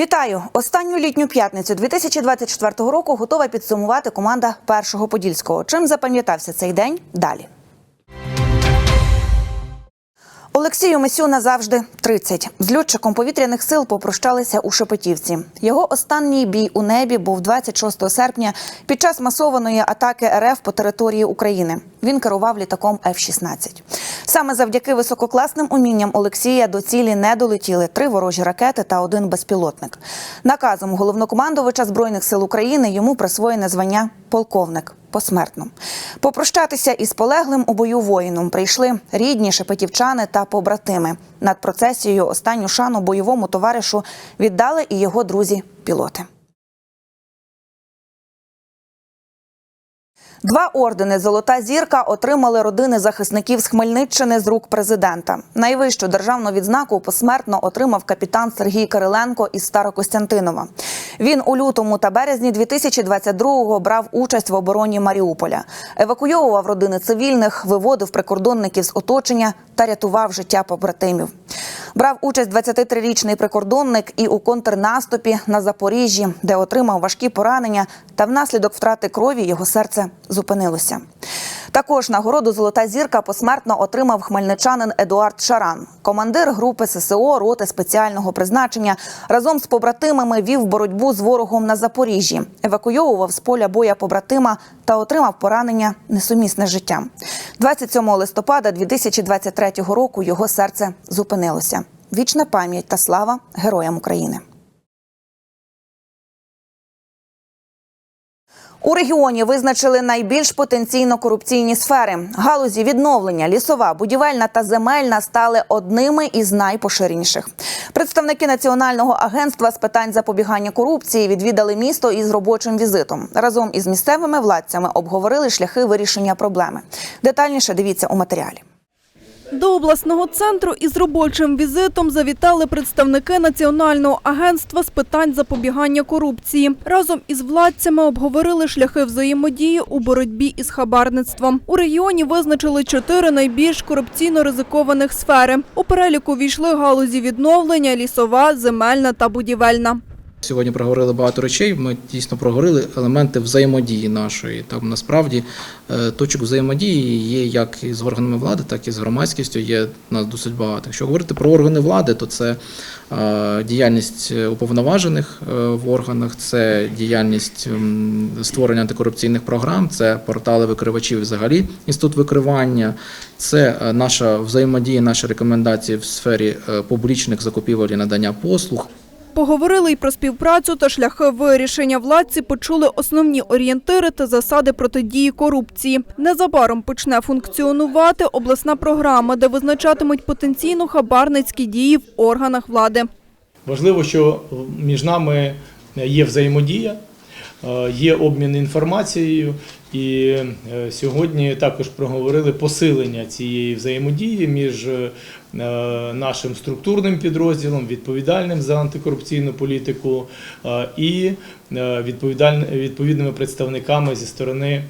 Вітаю! Останню літню п'ятницю 2024 року готова підсумувати команда першого подільського. Чим запам'ятався цей день? Далі. Олексію Месю назавжди 30. З льотчиком повітряних сил попрощалися у Шепетівці. Його останній бій у небі був 26 серпня під час масованої атаки РФ по території України. Він керував літаком F-16. Саме завдяки висококласним умінням Олексія до цілі не долетіли три ворожі ракети та один безпілотник. Наказом головнокомандувача збройних сил України йому присвоєне звання полковник посмертно. Попрощатися із полеглим у бою воїном прийшли рідні шепетівчани та побратими. Над процесією останню шану бойовому товаришу віддали і його друзі-пілоти. Два ордени Золота зірка отримали родини захисників з Хмельниччини з рук президента. Найвищу державну відзнаку посмертно отримав капітан Сергій Кириленко із Старокостянтинова. Він у лютому та березні 2022-го брав участь в обороні Маріуполя, евакуйовував родини цивільних, виводив прикордонників з оточення та рятував життя побратимів. Брав участь 23-річний прикордонник і у контрнаступі на Запоріжжі, де отримав важкі поранення, та внаслідок втрати крові його серце зупинилося. Також нагороду Золота зірка посмертно отримав хмельничанин Едуард Шаран, командир групи ССО роти спеціального призначення. Разом з побратимами вів боротьбу з ворогом на Запоріжжі, евакуйовував з поля боя побратима та отримав поранення несумісне з життям. 27 листопада 2023 року його серце зупинилося. Вічна пам'ять та слава героям України. У регіоні визначили найбільш потенційно корупційні сфери. Галузі відновлення, лісова, будівельна та земельна стали одними із найпоширеніших. Представники Національного агентства з питань запобігання корупції відвідали місто із робочим візитом. Разом із місцевими владцями обговорили шляхи вирішення проблеми. Детальніше дивіться у матеріалі. До обласного центру із робочим візитом завітали представники Національного агентства з питань запобігання корупції. Разом із владцями обговорили шляхи взаємодії у боротьбі із хабарництвом. У регіоні визначили чотири найбільш корупційно ризикованих сфери. У переліку війшли галузі відновлення, лісова, земельна та будівельна. Сьогодні проговорили багато речей. Ми дійсно проговорили елементи взаємодії нашої. Там насправді е, точок взаємодії є як з органами влади, так і з громадськістю. Є нас досить багато. Якщо говорити про органи влади, то це е, діяльність уповноважених е, в органах, це діяльність створення антикорупційних програм, це портали викривачів, взагалі інститут викривання, це наша взаємодія, наші рекомендації в сфері публічних закупівель і надання послуг. Поговорили й про співпрацю та шляхи вирішення. Владці почули основні орієнтири та засади протидії корупції. Незабаром почне функціонувати обласна програма, де визначатимуть потенційно хабарницькі дії в органах влади. Важливо, що між нами є взаємодія, є обмін інформацією, і е, сьогодні також проговорили посилення цієї взаємодії між е, нашим структурним підрозділом, відповідальним за антикорупційну політику, е, і е, відповідними представниками зі сторони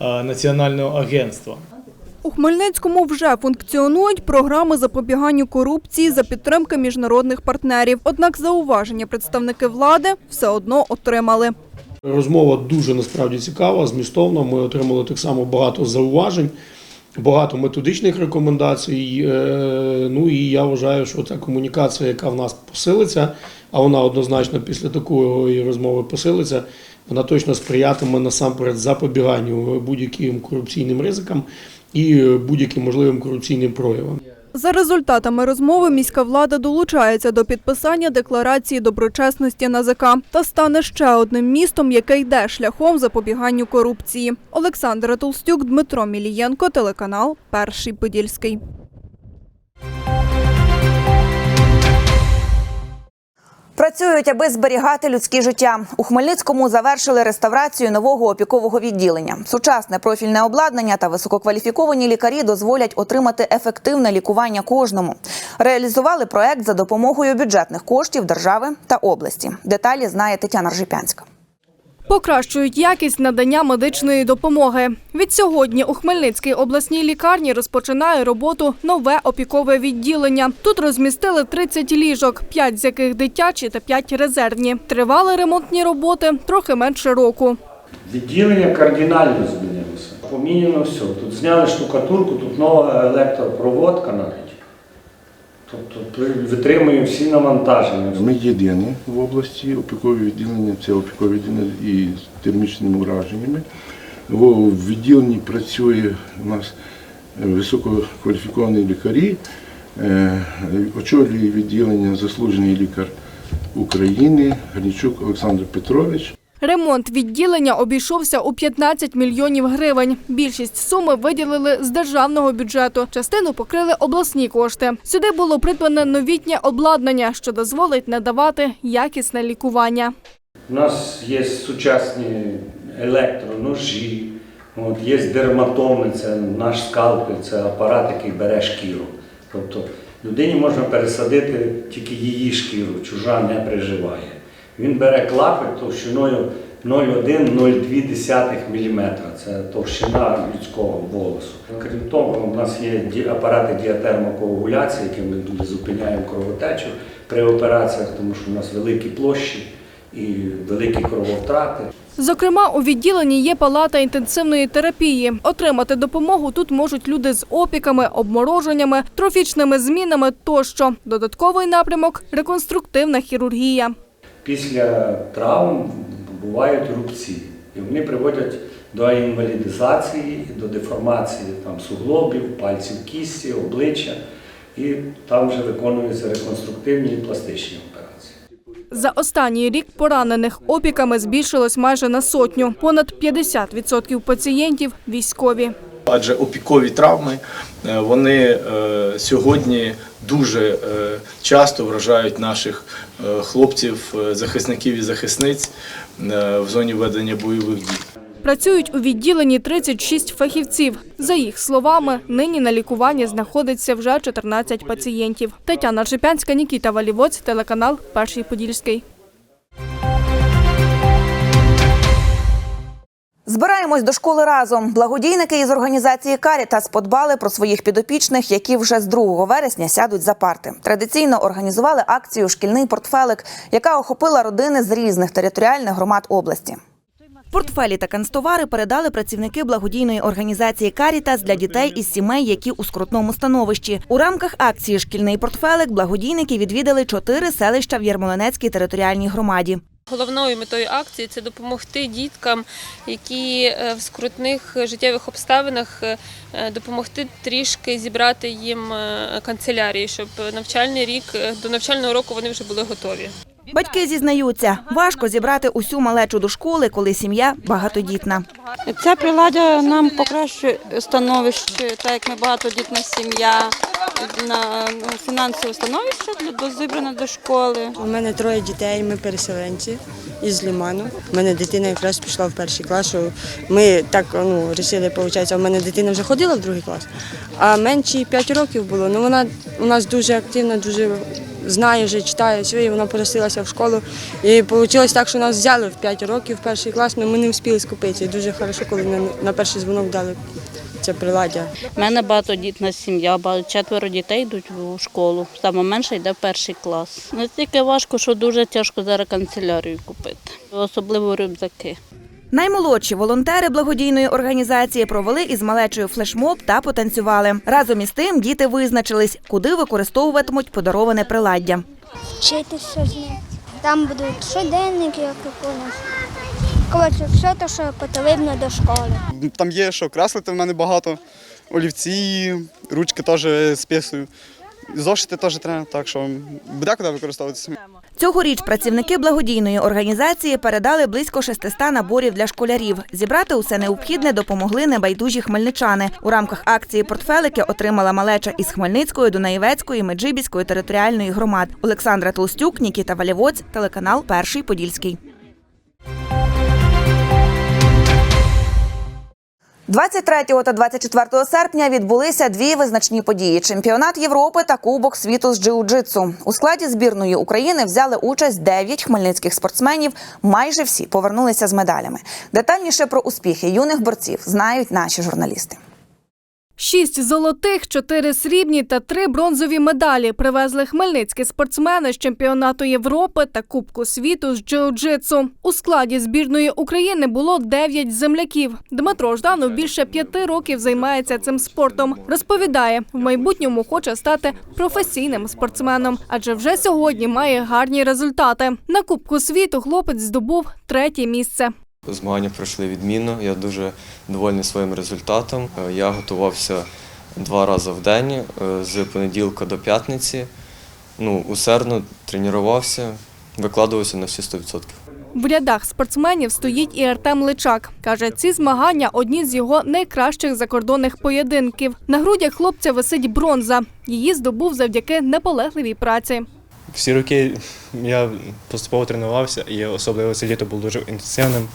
е, Національного агентства. У Хмельницькому вже функціонують програми запобіганню корупції за підтримки міжнародних партнерів. Однак зауваження представники влади все одно отримали. Розмова дуже насправді цікава, змістовна. Ми отримали так само багато зауважень, багато методичних рекомендацій. Е, Ну і я вважаю, що ця комунікація, яка в нас посилиться, а вона однозначно після такої розмови посилиться, вона точно сприятиме насамперед запобіганню будь-яким корупційним ризикам і будь-яким можливим корупційним проявам. За результатами розмови міська влада долучається до підписання декларації доброчесності НАЗК та стане ще одним містом, яке йде шляхом запобіганню корупції. Олександра Толстюк, Дмитро Мілієнко, телеканал Перший Подільський. Працюють, аби зберігати людські життя. У Хмельницькому завершили реставрацію нового опікового відділення. Сучасне профільне обладнання та висококваліфіковані лікарі дозволять отримати ефективне лікування кожному. Реалізували проект за допомогою бюджетних коштів держави та області. Деталі знає Тетяна Ржипянська. Покращують якість надання медичної допомоги. Від сьогодні у Хмельницькій обласній лікарні розпочинає роботу нове опікове відділення. Тут розмістили 30 ліжок, 5 з яких дитячі та 5 резервні. Тривали ремонтні роботи трохи менше року. Відділення кардинально змінилося. Поміняно все. Тут зняли штукатурку, тут нова електропроводка навіть. Тобто витримує всі навантаження. Ми єдині в області опікові відділення, це опікові відділення із термічними ураженнями. В відділенні працює у нас е, висококваліфіковані лікарі, Е, очолює відділення заслужений лікар України Гринчук Олександр Петрович. Ремонт відділення обійшовся у 15 мільйонів гривень. Більшість суми виділили з державного бюджету. Частину покрили обласні кошти. Сюди було придбане новітнє обладнання, що дозволить надавати якісне лікування. У нас є сучасні електроножі, є дерматоми, це наш скалпель, це апарат, який бере шкіру. Тобто людині можна пересадити тільки її шкіру, чужа не приживає. Він бере клапоть товщиною 0,1-0,2 мм. Це товщина людського волосу. Крім того, у нас є апарати діатермокоагуляції, якими ми зупиняємо кровотечу при операціях, тому що у нас великі площі і великі крововтрати. Зокрема, у відділенні є палата інтенсивної терапії. Отримати допомогу тут можуть люди з опіками, обмороженнями, трофічними змінами тощо. Додатковий напрямок реконструктивна хірургія. Після травм бувають рубці, і вони приводять до інвалідизації, до деформації там, суглобів, пальців кісті, обличчя, і там вже виконуються реконструктивні і пластичні операції. За останній рік поранених опіками збільшилось майже на сотню. Понад 50% пацієнтів – військові. Адже опікові травми е, вони е, сьогодні дуже е, часто вражають наших хлопців, захисників і захисниць в зоні ведення бойових дій. Працюють у відділенні 36 фахівців. За їх словами, нині на лікуванні знаходиться вже 14 пацієнтів. Тетяна Шипянська, Нікіта Валівоць, телеканал Перший Подільський. Збираємось до школи разом. Благодійники із організації Карітас подбали про своїх підопічних, які вже з 2 вересня сядуть за парти. Традиційно організували акцію Шкільний портфелик, яка охопила родини з різних територіальних громад області. Портфелі та канцтовари передали працівники благодійної організації Карітас для дітей із сімей, які у скрутному становищі. У рамках акції Шкільний портфелик благодійники відвідали чотири селища в Ярмолинецькій територіальній громаді. Головною метою акції це допомогти діткам, які е, в скрутних життєвих обставинах е, допомогти трішки зібрати їм е, канцелярії, щоб навчальний рік до навчального року вони вже були готові. Батьки зізнаються, важко зібрати усю малечу до школи, коли сім'я багатодітна. Це приладдя нам покращує становище, так як ми багатодітна сім'я, на фінансове становище до зібране до школи. У мене троє дітей, ми переселенці із Ліману. У мене дитина якраз пішла в перший клас. Ми так ну, вирішили, виходить, у мене дитина вже ходила в другий клас, а менші 5 років було. Ну вона у нас дуже активна, дуже знає, вже читає все, і вона просилася в школу. І вийшло так, що нас взяли в 5 років в перший клас, але ми не встигли скупитися. І дуже добре, коли на, перший дзвонок дали це приладдя. У мене багатодітна сім'я, четверо дітей йдуть у школу. Саме менше йде в перший клас. Настільки важко, що дуже тяжко зараз канцелярію купити, особливо рюкзаки. Наймолодші волонтери благодійної організації провели із малечою флешмоб та потанцювали. Разом із тим діти визначились, куди використовуватимуть подароване приладдя. вчитися з ним. Там будуть щоденники, як. Коротше, все те, що потрібно до школи. Там є що креслити в мене багато, олівці, ручки теж списую. Зошити теж треба, так що буде куди використовуватися. Цьогоріч працівники благодійної організації передали близько 600 наборів для школярів. Зібрати усе необхідне допомогли небайдужі хмельничани. У рамках акції портфелики отримала малеча із Хмельницької, Дунаєвецької, Меджибіської територіальної громад. Олександра Толстюк, Нікіта Валєвоць, телеканал Перший Подільський. 23 та 24 серпня відбулися дві визначні події: чемпіонат Європи та Кубок світу з джиу-джитсу. У складі збірної України взяли участь 9 хмельницьких спортсменів. Майже всі повернулися з медалями. Детальніше про успіхи юних борців знають наші журналісти. Шість золотих, чотири срібні та три бронзові медалі привезли хмельницькі спортсмени з чемпіонату Європи та Кубку світу з джиу-джитсу. У складі збірної України було дев'ять земляків. Дмитро Жданов більше п'яти років займається цим спортом. Розповідає, в майбутньому хоче стати професійним спортсменом, адже вже сьогодні має гарні результати. На Кубку світу хлопець здобув третє місце. Змагання пройшли відмінно. Я дуже довольний своїм результатом. Е, Я готувався два рази в день е, з понеділка до п'ятниці. Ну, усердно тренувався, викладувався на всі 100%. В рядах спортсменів стоїть і Артем Личак. Каже, ці змагання одні з його найкращих закордонних поєдинків. На грудях хлопця висить бронза. Її здобув завдяки наполегливій праці. Всі роки я поступово тренувався, і особливо це літо було дуже інтенсивним.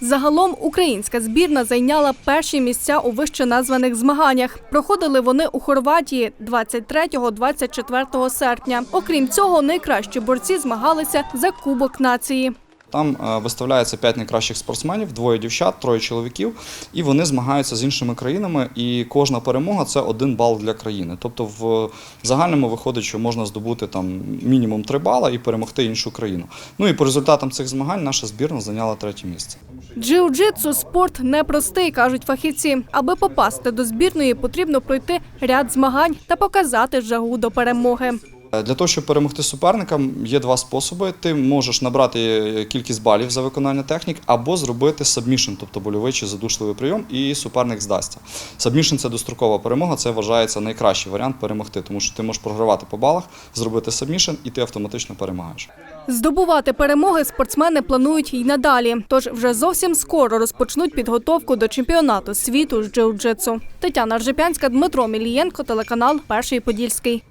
Загалом українська збірна зайняла перші місця у вище названих змаганнях. Проходили вони у Хорватії 23-24 серпня. Окрім цього, найкращі борці змагалися за Кубок нації. Там е, виставляється п'ять найкращих спортсменів, двоє дівчат, троє чоловіків, і вони змагаються з іншими країнами. І кожна перемога це один бал для країни. Тобто, в загальному виходить, що можна здобути там мінімум три бала і перемогти іншу країну. Ну і по результатам цих змагань наша збірна зайняла третє місце. Джиу-джитсу – спорт непростий, кажуть фахівці. Аби попасти до збірної, потрібно пройти ряд змагань та показати жагу до перемоги. Е, Для того, щоб перемогти суперника, є два способи. Ти можеш набрати е, кількість балів за виконання технік або зробити сабмішн, тобто больовий чи задушливий прийом, і суперник здасться. Сабмішн – це дострокова перемога, це вважається найкращий варіант перемогти, тому що ти можеш програвати по балах, зробити сабмішн, і ти автоматично перемагаєш. Здобувати перемоги спортсмени планують й надалі. Тож вже зовсім скоро розпочнуть підготовку до чемпіонату світу з джиу-джитсу. Тетяна Ржепянська, Дмитро Мілієнко, телеканал Перший Подільський.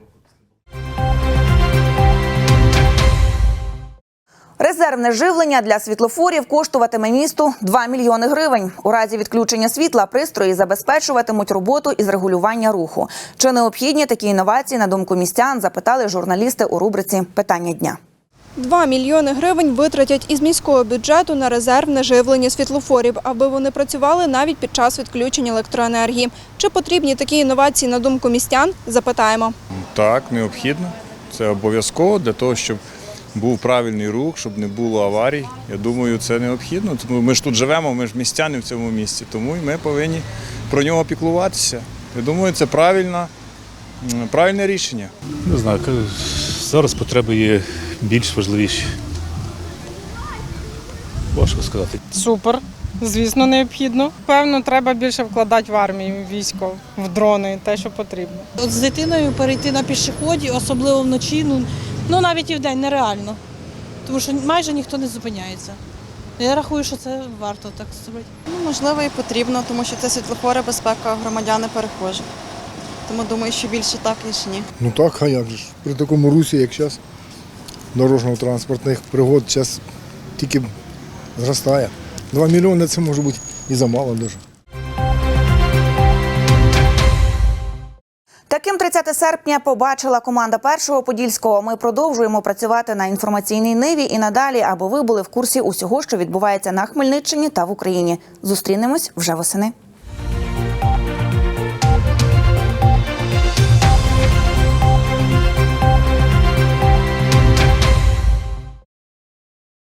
Резервне живлення для світлофорів коштуватиме місту 2 мільйони гривень. У разі відключення світла пристрої забезпечуватимуть роботу із регулювання руху. Чи необхідні такі інновації, на думку містян, запитали журналісти у рубриці Питання дня. 2 мільйони гривень витратять із міського бюджету на резервне живлення світлофорів, аби вони працювали навіть під час відключення електроенергії. Чи потрібні такі інновації на думку містян? Запитаємо. Так, необхідно. Це обов'язково для того, щоб був правильний рух, щоб не було аварій. Я думаю, це необхідно. Тому ми ж тут живемо, ми ж містяни в цьому місті, тому і ми повинні про нього піклуватися. Я думаю, це правильна, правильне рішення. Не знаю, зараз потреби є більш важливіші. Важко сказати. Супер, звісно, необхідно. Певно, треба більше вкладати в армію, в військо, в дрони, те, що потрібно. От з дитиною перейти на пішоході, особливо вночі, ну, ну навіть і вдень нереально. Тому що майже ніхто не зупиняється. Я рахую, що це варто так зробити. Ну, можливо, і потрібно, тому що це світлофори, безпека громадян і перехожих. Тому думаю, що більше так, ніж ні. Ну так, а як же ж? При такому русі, як зараз, дорожньо-транспортних пригод зараз тільки зростає. Два мільйони це може бути і замало дуже. Таким 30 серпня побачила команда першого подільського. Ми продовжуємо працювати на інформаційній ниві і надалі, аби ви були в курсі усього, що відбувається на Хмельниччині та в Україні. Зустрінемось вже восени.